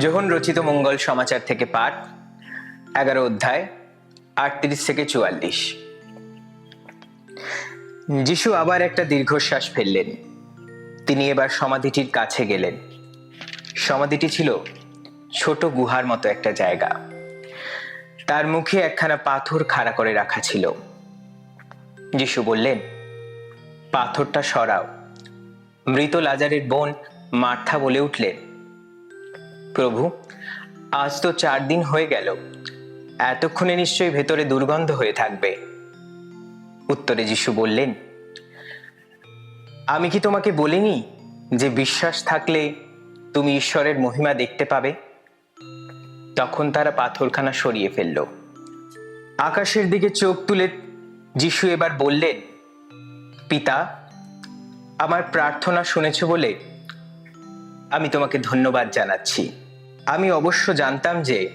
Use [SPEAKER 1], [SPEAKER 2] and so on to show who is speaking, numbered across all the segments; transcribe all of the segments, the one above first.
[SPEAKER 1] যোহন রচিত মঙ্গল সমাচার থেকে পাঠ, এগারো অধ্যায়, আটত্রিশ থেকে চুয়াল্লিশ। যিশু আবার একটা দীর্ঘশ্বাস ফেললেন। তিনি এবার সমাধিটির কাছে গেলেন। সমাধিটি ছিল ছোট গুহার মতো একটা জায়গা। তার মুখে একখানা পাথর খাড়া করে রাখা ছিল। যিশু বললেন, পাথরটা সরাও। মৃত লাজারের বোন মার্থা বলে উঠলেন প্রভু, আজ তো চার দিন হয়ে গেল। এতক্ষণে নিশ্চয়ই ভেতরে দুর্গন্ধ হয়ে থাকবে। উত্তরে যিশু বললেন, আমি কি তোমাকে বলিনি যে বিশ্বাস থাকলে তুমি ঈশ্বরের মহিমা দেখতে পাবে? তখন তারা পাথরখানা সরিয়ে ফেলল। আকাশের দিকে চোখ তুলে যিশু এবার বললেন, পিতা, আমার প্রার্থনা শুনেছ বলে আমি তোমাকে ধন্যবাদ জানাচ্ছি। আমি অবশ্য জানতাম যে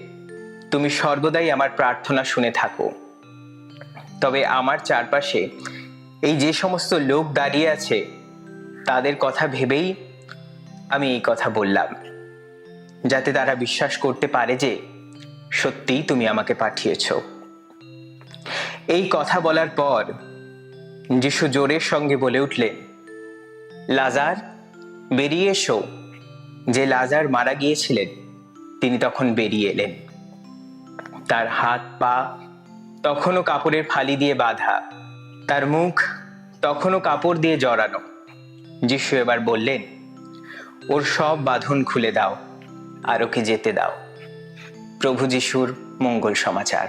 [SPEAKER 1] তুমি সর্বদাই আমার প্রার্থনা শুনে থাকো। তবে আমার চারপাশে এই যে সমস্ত লোক দাঁড়িয়ে আছে, তাদের কথা ভেবেই আমি এই কথা বললাম, যাতে তারা বিশ্বাস করতে পারে যে সত্যিই তুমি আমাকে পাঠিয়েছ। এই কথা বলার পর যিশু জোরের সঙ্গে বলে উঠলেন লাজার, বেরিয়ে এসো। যে লাজার মারা গিয়েছিলেন তিনি তখন বেরিয়ে এলেন। তার হাত পা তখনও কাপড়ের ফালি দিয়ে বাঁধা, তার মুখ তখনও কাপড় দিয়ে জড়ানো। যিশু এবার বললেন, ওর সব বাঁধন খুলে দাও আর ওকে যেতে দাও। প্রভু যিশুর মঙ্গল সমাচার।